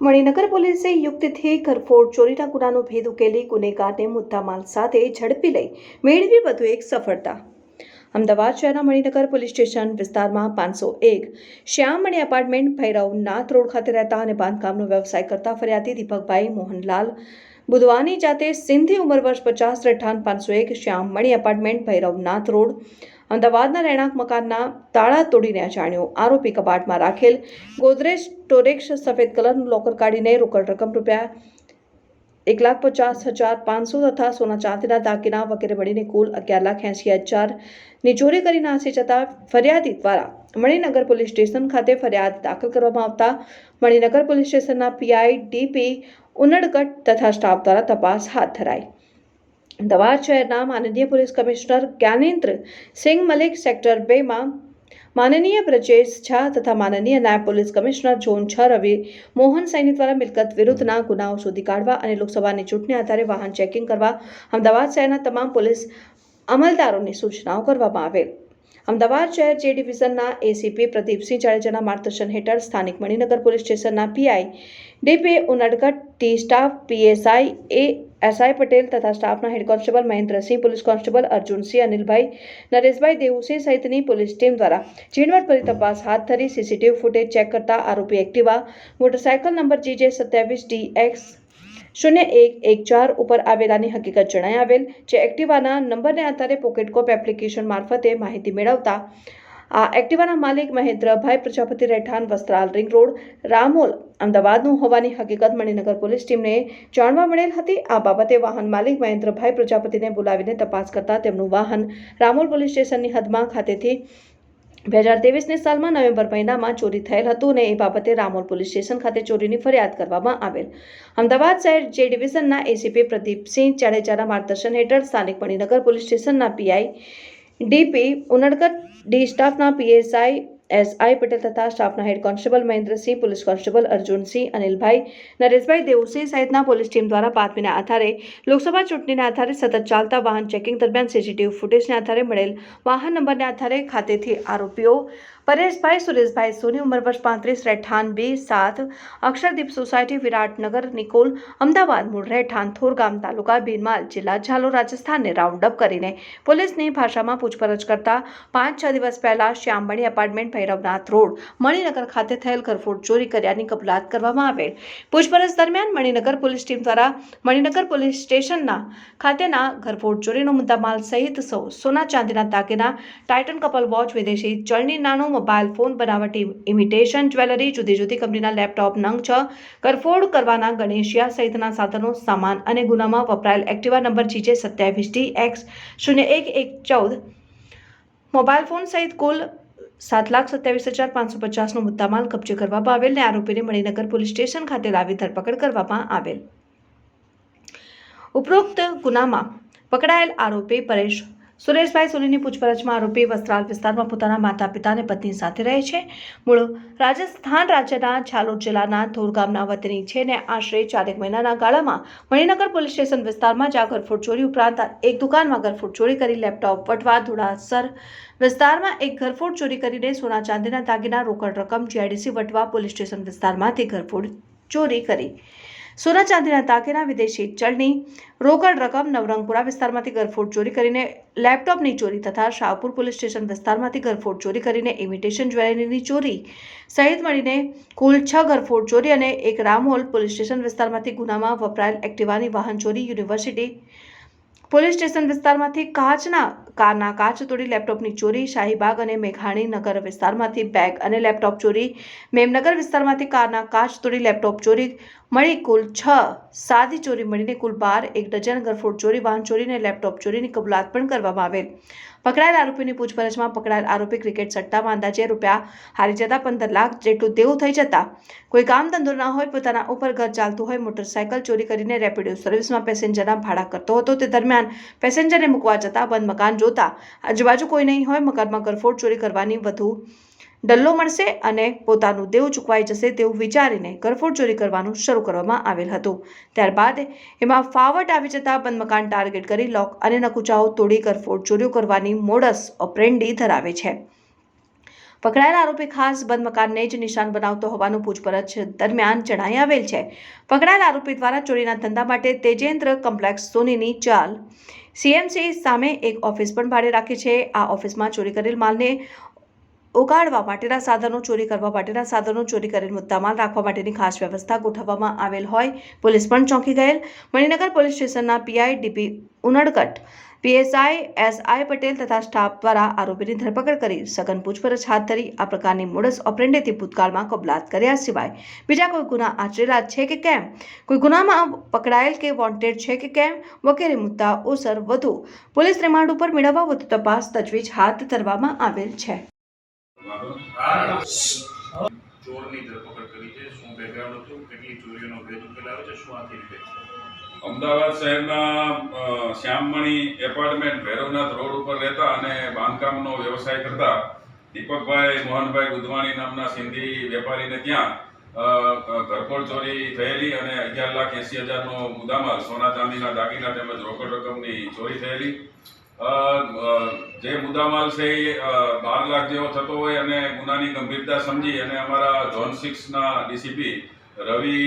મણિનગર પોલીસે યુક્તિથી ઘરફોડ ચોરીના ગુનાનો ભેદ ઉકેલી ગુનેગારને મુદ્દામાલ સાથે ઝડપી લઈ મેળવી વધુ એક સફળતા. અમદાવાદ શહેરના મણિનગર પોલીસ સ્ટેશન વિસ્તારમાં પાંચસો એક શ્યામણી એપાર્ટમેન્ટ ભૈરવ નાથ રોડ ખાતે રહેતા અને બાંધકામનો વ્યવસાય કરતા ફરિયાદી દીપકભાઈ મોહનલાલ બુધવાની જાતે સિંધી ઉંમર વર્ષ પચાસ, રહેઠાણ પાંચસો એક શ્યામમણી એપાર્ટમેન્ટ ભૈરવ નાથ રોડ અમદાવાદના રહેણાંક મકાનના તાળા તોડીને અજાણ્યો આરોપી કબાટમાં રાખેલ ગોદરેજ સ્ટોરેક્સ સફેદ કલરનું લોકર કાઢીને રોકડ રકમ રૂપિયા એક લાખ પચાસ હજાર પાંચસો તથા સોના ચાંદીના દાગીના વગેરે મળીને કુલ અગિયાર લાખ એંસી હજારની ચોરી કરી નાસી જતા ફરિયાદી દ્વારા મણિનગર પોલીસ સ્ટેશન ખાતે ફરિયાદ દાખલ કરવામાં આવતા મણિનગર પોલીસ સ્ટેશનના પીઆઈ ડીપી ઉનડગઢ તથા સ્ટાફ દ્વારા તપાસ હાથ ધરાઈ. અમદાવાદ શહેરના માનનીય police commissioner Gyanendra Singh Malik, sector બેમાં માનનીય બ્રજેશ ઝા તથા માનનીય નાયબ પોલીસ કમિશનર ઝોન છ રવિ મોહન સૈની દ્વારા મિલકત વિરુદ્ધના ગુનાઓ શોધી કાઢવા અને લોકસભાની ચૂંટણી આધારે વાહન ચેકિંગ કરવા અમદાવાદ શહેરના તમામ પોલીસ અમલદારોની સૂચનાઓ કરવામાં આવેલ અમદાવાદ શહેર જે ડિવિઝનના એસીપી પ્રદીપસિંહ જાડેજાના માર્ગદર્શન હેઠળ સ્થાનિક મણિનગર પોલીસ સ્ટેશનના PI DP Undadgadh, T staff, PSI, A SI Patel તથા સ્ટાફના head constable Mahendrasinh, police constable Arjunsinh, Anilbhai, Nareshbhai Devusinh સહિતની પોલીસ ટીમ દ્વારા ઝીણવટભરી તપાસ હાથ ધરી, સીસીટીવી ફૂટેજ ચેક કરતા આરોપી એક્ટિવા, મોટરસાયકલ નંબર જીજે સત્યાવીસ, ડી એક્સ શૂન્ય એક એક ચાર ઉપર આવેલાની હકીકત જણાઈ આવેલ જે એક્ટિવાના નંબરને આધારે પોકેટકોપ એપ્લિકેશન મારફતે માહિતી મેળવતા આ એક્ટિવાના માલિક મહેન્દ્રભાઈ પ્રજાપતિ રહેઠાણ, વસ્ત્રાલ રિંગ રોડ, રામોલ, અમદાવાદનું હોવાની હકીકત મણિનગર પોલીસ ટીમને જાણવા મળેલ હતી. આ બાબતે વાહન માલિક મહેન્દ્રભાઈ પ્રજાપતિને બોલાવીને તપાસ કરતા તેમનું વાહન રામોલ પોલીસ સ્ટેશનની હદમાં ખાતેથી બે હજાર ત્રેવીસની સાલમાં નવેમ્બર મહિનામાં ચોરી થયેલ હતું અને એ બાબતે રામોલ પોલીસ સ્ટેશન ખાતે ચોરીની ફરિયાદ કરવામાં આવેલ. અમદાવાદ શહેર જે ડિવિઝનના એસીપી પ્રદીપસિંહ જાડેજાના માર્ગદર્શન હેઠળ સ્થાનિક મણિનગર પોલીસ સ્ટેશનના પીઆઈ ડીપી ઉનડકટ ડી સ્ટાફના પીએસઆઈ એસઆઈ પટેલ તથા સ્ટાફના head constable Mahendrasinh, police constable Arjunsinh, Anilbhai, Nareshbhai Devsinh સહિતના પોલીસ ટીમ દ્વારા બાતમીના આધારે લોકસભા ચૂંટણીના આધારે સતત ચાલતા વાહન ચેકિંગ દરમિયાન સીસીટીવી ફૂટેજને આધારે મળેલ વાહન નંબરને આધારે ખાતેથી આરોપીઓ પરેશભાઈ, સુરેશભાઈ સોની, ઉંમર વર્ષ પાંત્રીસ, રહેઠાણ બે, સાત, અક્ષરદીપ સોસાયટી, વિરાટનગર, નિકોલ, અમદાવાદ, મૂળ રહેઠાણ, થોરગામ તાલુકા બિનમાલ જિલ્લા ઝાલો રાજસ્થાનને રાઉન્ડ અપ કરીને પોલીસની ભાષામાં પૂછપરછ કરતા પાંચ, છ દિવસ પહેલા શ્યામબણી એપાર્ટમેન્ટ ભૈરવનાથ રોડ, મણિનગર ખાતે થયેલ ઘરફોડ ચોરી કર્યાની કબૂલાત કરવામાં આવેલ. પૂછપરછ દરમિયાન મણિનગર પોલીસ ટીમ દ્વારા મણિનગર પોલીસ સ્ટેશનના ખાતેના ઘરફોડ ચોરીનો મુદ્દામાલ સહિત સૌ, સોના ચાંદીના દાગીના, ટાઇટન કપલ વોચ, વિદેશી ચળની નાણું મોબાઈલ ફોન બનાવટી ઇમિટેશન જ્વેલરી જુદી જુદી કંપનીના લેપટોપ નંગ છ કરફોડ કરવાના ગણેશિયા સહિતના સાધનો, સામાન અને ગુનામાં વપરાયેલ એક્ટિવા નંબર જીજે સત્યાવીસ ડી એક્સ શૂન્ય એક એક ચૌદ મોબાઈલ ફોન સહિત કુલ સાત લાખ સત્યાવીસ હજાર પાંચસો પચાસનો મુદ્દામાલ કબજે કરવામાં આવેલ અને આરોપીને મણિનગર પોલીસ સ્ટેશન ખાતે લાવી ધરપકડ કરવામાં આવેલ. ઉપરોક્ત ગુનામાં પકડાયેલ આરોપી પરેશ સુરેશભાઈ સોનીની પૂછપરછમાં આરોપી વસ્ત્રાલ વિસ્તારમાં પોતાના માતા પિતા અને પત્ની સાથે રહે છે. મૂળ રાજસ્થાન રાજ્યના ઝાલોદ જિલ્લાના ધોર ગામના વતની છે ને આશરે ચારેક મહિનાના ગાળામાં મણિનગર પોલીસ સ્ટેશન વિસ્તારમાં જ આ ઘરફોડ ચોરી ઉપરાંત એક દુકાનમાં ઘરફોડ ચોરી કરી લેપટોપ વટવા ધોળાસર વિસ્તારમાં એક ઘરફોડ ચોરી કરીને સોના ચાંદીના દાગીના રોકડ રકમ જીઆઈડીસી વટવા પોલીસ સ્ટેશન વિસ્તારમાંથી ઘરફોડ ચોરી કરી. સોના ચાંદીના દાગીના વિદેશી ચલણી રોકડ રકમ નવરંગપુરા વિસ્તારમાંથી ઘરફોડ ચોરી કરીને લેપટોપની ચોરી તથા શાહપુર પોલીસ સ્ટેશન વિસ્તારમાંથી ઘરફોડ ચોરી કરીને ઇમિટેશન જ્વેલરીની ચોરી સહિત મળીને કુલ છ ઘરફોડ ચોરી અને એક રામોલ પોલીસ સ્ટેશન વિસ્તારમાંથી ગુનામાં વપરાયેલ એક્ટિવાની વાહન ચોરી યુનિવર્સિટી પોલીસ સ્ટેશન વિસ્તારમાંથી કાચના કારના કાચ તોડી લેપટોપની ચોરી શાહીબાગ અને મેઘાણી નગર વિસ્તારમાંથી બેગ અને લેપટોપ ચોરી મેમનગર વિસ્તારમાંથી કારના કાચ તોડી લેપટોપ ચોરી મળી કુલ છ સાદી ચોરી મળીને કુલ બાર, એક ડઝન ગરફોડ ચોરી, વાહન ચોરી અને લેપટોપ ચોરીની કબૂલાત પણ કરવામાં આવેલ. પકડાયેલ આરોપીની પૂછપરછમાં પકડાયેલ આરોપી ક્રિકેટ સટ્ટામાં અંદાજે રૂપિયા હારી જતા પંદર લાખ જેટલું દેવું થઈ જતા કોઈ કામ ધંધો ના હોય, પોતાના ઉપર ઘર ચાલતું હોય, મોટરસાયકલ ચોરી કરીને રેપિડો સર્વિસમાં પેસેન્જરના ભાડા કરતો હતો. તે દરમિયાન પેસેન્જરને મૂકવા જતા બંધ મકાન જોતા આજુબાજુ કોઈ નહીં હોય, મકાનમાં ગરફોડ ચોરી કરવાની વધુ ડલ્લો મળશે અને પોતાનું દેવું ચૂકવાઈ જશે તેવું વિચારીને ગરફોડ ચોરી કરવાનું શરૂ કરવામાં આવેલ હતું. ત્યારબાદ એમાં ફાવટ આવી જતા બંધ મકાન ટાર્ગેટ કરી લોક અને નકુચાઓ તોડી ગરફોડ ચોરીઓ કરવાની મોડસ ઓપરેન્ડી ધરાવે છે. પકડાયેલા આરોપી ખાસ બંધ મકાનને જ નિશાન બનાવતો હોવાનું પૂછપરછ દરમિયાન જણાઈ આવેલ છે. પકડાયેલા આરોપી દ્વારા ચોરીના ધંધા માટે તેજેન્દ્ર કોમ્પ્લેક્સ સોનીની ચાલ. સીએમસી સામે એક ઓફિસ પણ ભાડે રાખી છે. આ ઓફિસમાં ચોરી કરેલ માલને ઉગાડવા માટેના સાધનો ચોરી કરવા માટેના સાધનો ચોરી કરેલ મુદ્દામાલ રાખવા માટેની ખાસ વ્યવસ્થા ગોઠવવામાં આવેલ હોય. પોલીસ પણ ચોંકી ગયેલ. મણિનગર પોલીસ સ્ટેશનના PI DP Unadkat, PSI, SI Patel તથા સ્ટાફ દ્વારા આરોપીની ધરપકડ કરી સઘન પૂછપરછ હાથ ધરી આ પ્રકારની મોડસ ઓપરેન્ડેથી ભૂતકાળમાં કબલાત કર્યા સિવાય. બીજા કોઈ ગુના આચરેલા છે કે કેમ? કોઈ ગુનામાં પકડાયેલ કે વોન્ટેડ છે કે કેમ? વગેરે મુદ્દા સર વધુ પોલીસ રિમાન્ડ ઉપર મેળવવા વધુ તપાસ તજવીજ હાથ ધરવામાં આવેલ છે. ચોરની ધરપકડ અમદાવાદ શહેરના શ્યામમણી એપાર્ટમેન્ટ ભૈરવનાથ રોડ ઉપર રહેતા અને બાંધકામનો વ્યવસાય કરતા દીપકભાઈ મોહનભાઈ ગુદવાણી નામના સિંધી વેપારીને ત્યાં ઘરફોડ ચોરી થયેલી અને અગિયાર લાખ એસી હજારનો મુદ્દામાં સોના ચાંદીના દાગીના તેમજ રોકડ રકમની ચોરી થયેલી. જે મુદ્દામાલ છે એ બાર લાખ જેવો થતો હોય અને ગુનાની ગંભીરતા સમજી અને અમારા ઝોન સિક્સના ડીસીપી રવિ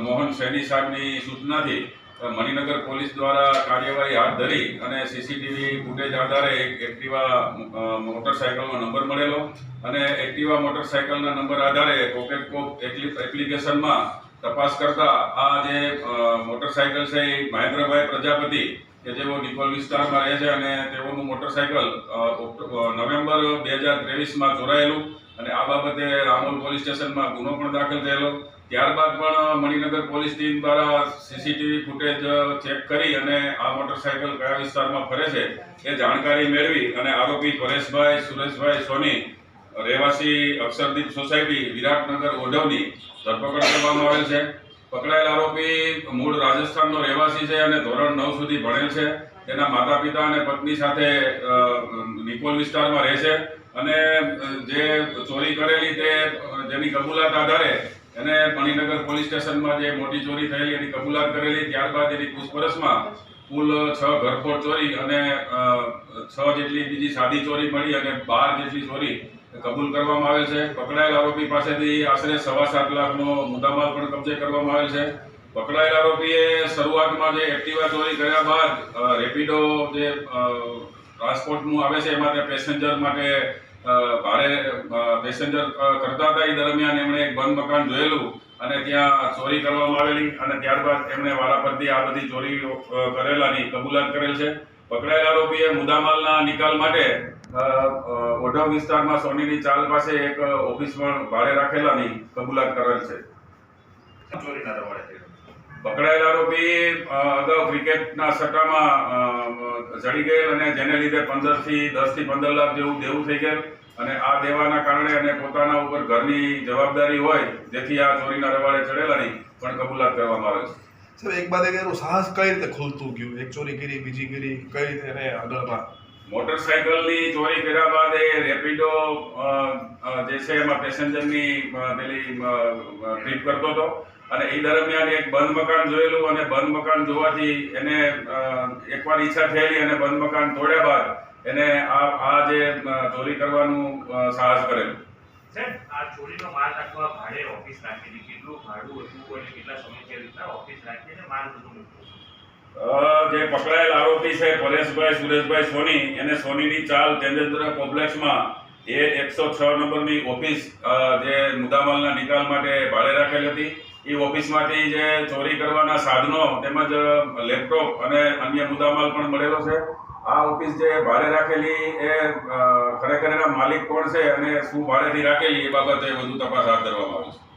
મોહન સૈની સાહેબની સૂચનાથી મણિનગર પોલીસ દ્વારા કાર્યવાહી હાથ ધરી અને સીસીટીવી ફૂટેજ આધારે એક એક્ટિવા મોટરસાયકલનો નંબર મળેલો અને એક્ટિવા મોટરસાયકલના નંબર આધારે પોકેટ કોપ એપ્લિ- એપ્લિકેશનમાં તપાસ કરતા આ જે મોટરસાયકલ છે એ મહેન્દ્રભાઈ પ્રજાપતિ કે જેઓ નિકોલ વિસ્તારમાં રહે છે અને તેઓનું મોટરસાયકલ નવેમ્બર બે હજાર ત્રેવીસમાં ચોરાયેલું અને આ બાબતે રામોલ પોલીસ સ્ટેશનમાં ગુનો પણ દાખલ થયેલો. ત્યારબાદ પણ મણિનગર પોલીસ ટીમ દ્વારા સીસીટીવી ફૂટેજ ચેક કરી અને આ મોટરસાયકલ કયા વિસ્તારમાં ફરે છે એ જાણકારી મેળવી અને આરોપી પરેશભાઈ, સુરેશભાઈ સોની, રહેવાસી અક્ષરદીપ સોસાયટી, વિરાટનગર ઓઢવની ધરપકડ કરવામાં આવેલ છે. પકડાયેલ આરોપી મૂળ રાજસ્થાનનો રહેવાસી છે અને ધોરણ નવ સુધી ભણેલ છે. તેના માતા પિતા અને પત્ની સાથે નિકોલ વિસ્તારમાં રહે છે. અને જે ચોરી કરેલી તે, જેની કબૂલાત આધારે એને મણિનગર પોલીસ સ્ટેશનમાં જે મોટી ચોરી થયેલી એની કબૂલાત કરેલી. ત્યારબાદ એની પૂછપરછમાં કુલ છ ઘરફોડ ચોરી અને છ જેટલી બીજી સાદી ચોરી મળી અને બાર જેટલી ચોરી કબૂલ કરવામાં આવેલ છે. પકડાયેલ આરોપી પાસેથી આશરે સવા સાત લાખનો મુદ્દામાલ પણ કબજે કરવામાં આવેલ છે. પકડાયેલ આરોપીએ શરૂઆતમાં જે એક્ટિવા ચોરી કર્યા બાદ રેપિડો જે ટ્રાન્સપોર્ટનું આવે છે, એમાં તે પેસેન્જર માટે ભારે પેસેન્જર કરતા હતા. એ દરમિયાન એમણે એક બંધ મકાન જોયેલું અને ત્યાં ચોરી કરવામાં આવેલી અને ત્યારબાદ એમણે વારાફરતી આ બધી ચોરી કરેલાની કબૂલાત કરેલ છે. પકડાયેલ આરોપીએ મુદ્દામાલના નિકાલ માટે ઓઢવ વિસ્તારમાં સોનીની ચાલ પાસે એક ઓફિસ પણ ભાડે રાખેલાની કબૂલાત કરેલ છે. પકડાયેલ આરોપી અગાઉ ક્રિકેટના સટ્ટામાં જડી ગયેલ અને જેને લીધે પંદરથી દસથી પંદર લાખ જેવું દેવું થઈ ગયેલ અને આ દેવાના કારણે અને પોતાના ઉપર ઘરની જવાબદારી હોય જેથી આ ચોરીના રવાડે ચડેલાની પણ કબૂલાત કરવામાં આવે છે. સર એક બાદ એનું સાહસ કઈ રીતે ખુલતું ગયું? એક ચોરી કરી બીજી કરી કઈ રીતે એને આગળમાં? મોટરસાયકલની ચોરી કર્યા બાદ એ રેપિડો જે છે એમાં પેસેન્જરની ની પેલી ટ્રીપ કરતો હતો. અને એ દરમિયાન એક બંધ મકાન જોયેલું અને બંધ મકાન જોવાથી એને એકવાર ઈચ્છા થયેલી અને બંધ મકાન તોડ્યા બાદ એને આ આ જે ચોરી કરવાનું સાહસ કરેલું. સાહેબ આ ચોરીનો માલ રાખવા ભાડે ઓફિસ રાખેલી કેટલું ભાડું હતું કેટલા સમય રીતના ઓફિસ રાખીને માલ બધું મૂકતો અ, જે પકડાયેલ આરોપી છે પરેશભાઈ, સુરેશભાઈ સોની, એને સોનીની ચાલ તેજેન્દ્ર કોમ્પ્લેક્સમાં એ એકસો છ નંબરની ઓફિસ જે મુદ્દામાલના નિકાલ માટે ભાડે રાખેલી હતી. એ ઓફિસમાંથી જે ચોરી કરવાના સાધનો તેમજ લેપટોપ અને અન્ય મુદ્દામાલ પણ મળેલો છે. આ ઓફિસ જે ભાડે રાખેલી એ ખરેખર એના માલિક કોણ છે અને શું ભાડેથી રાખેલી એ બાબતે વધુ તપાસ હાથ ધરવામાં આવી છે.